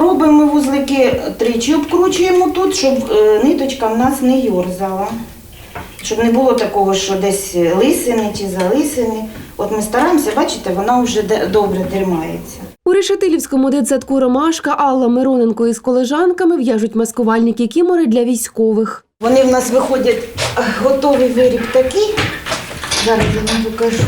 Робимо ми вузлики тричі обкручуємо тут, щоб е, ниточка в нас не йорзала. Щоб не було такого, що десь лисини чи залисини. От ми стараємося, бачите, вона вже добре тримається. У Решетилівському дитсадку Ромашка Алла Мироненко із колежанками в'яжуть маскувальні кікімори для військових. Вони в нас виходять е, готовий виріб такий. Зараз я вам покажу.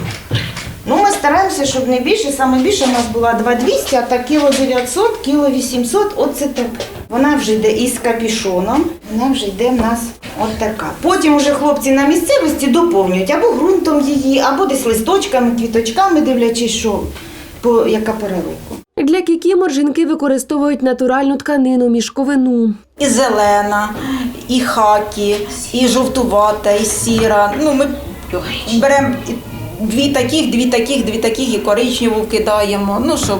Ну, ми стараємося, щоб не більше. Саме більше у нас була 2200, а так кіло 900, кіло 800, оце так. Вона вже йде із капішоном, вона вже йде в нас от така. Потім уже хлопці на місцевості доповнюють або ґрунтом її, або десь листочками, квіточками, дивлячись, що по яка переливка. Для кікімор жінки використовують натуральну тканину мішковину. І зелена, і хакі, і жовтувата, і сіра. Ну, ми беремо дві таких, дві таких, дві таких, і коричневу вкидаємо. Ну, щоб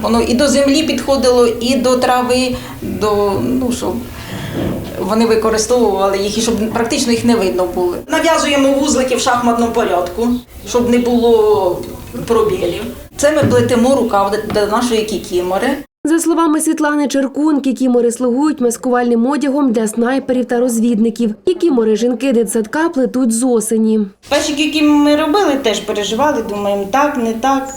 воно і до землі підходило, і до трави, до, ну, щоб вони використовували їх і щоб практично їх не видно було. Нав'язуємо вузлики в шахматному порядку, щоб не було пробілів. Це ми плетемо рукав до нашої кікімори. За словами Світлани Черкун, кікімори слугують маскувальним одягом для снайперів та розвідників. Кікімори жінки дитсадка плетуть з осені. Перші, які ми робили, теж переживали, думаємо, так, не так.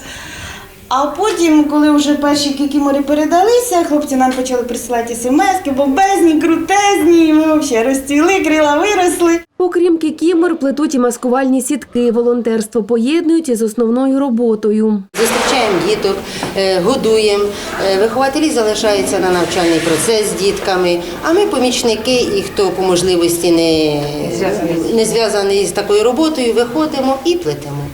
А потім, коли вже перші кікімори передалися, хлопці нам почали присилати смс бомбезні, крутезні, і ми взагалі розцвіли, крила виросли. Окрім кікімор, плетуть і маскувальні сітки. Волонтерство поєднують із основною роботою. Зустрічаємо діток, е, годуємо. Е, Вихователі залишаються на навчальний процес з дітками. А ми помічники, і хто по можливості не, не зв'язаний з такою роботою, виходимо і плетемо.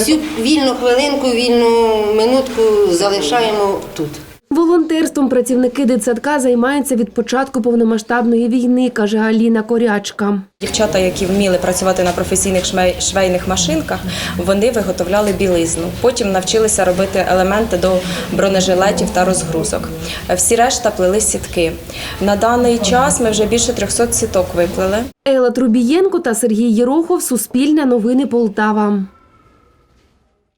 Всю вільну хвилинку, вільну минутку залишаємо тут. Волонтерством працівники дитсадка займаються від початку повномасштабної війни, каже Аліна Корячка. Дівчата, які вміли працювати на професійних швейних машинках, вони виготовляли білизну. Потім навчилися робити елементи до бронежилетів та розгрузок. Всі решта плели сітки. На даний час ми вже більше 300 сіток виплели. Елла Трубієнко та Сергій Єрохов. Суспільне новини Полтава.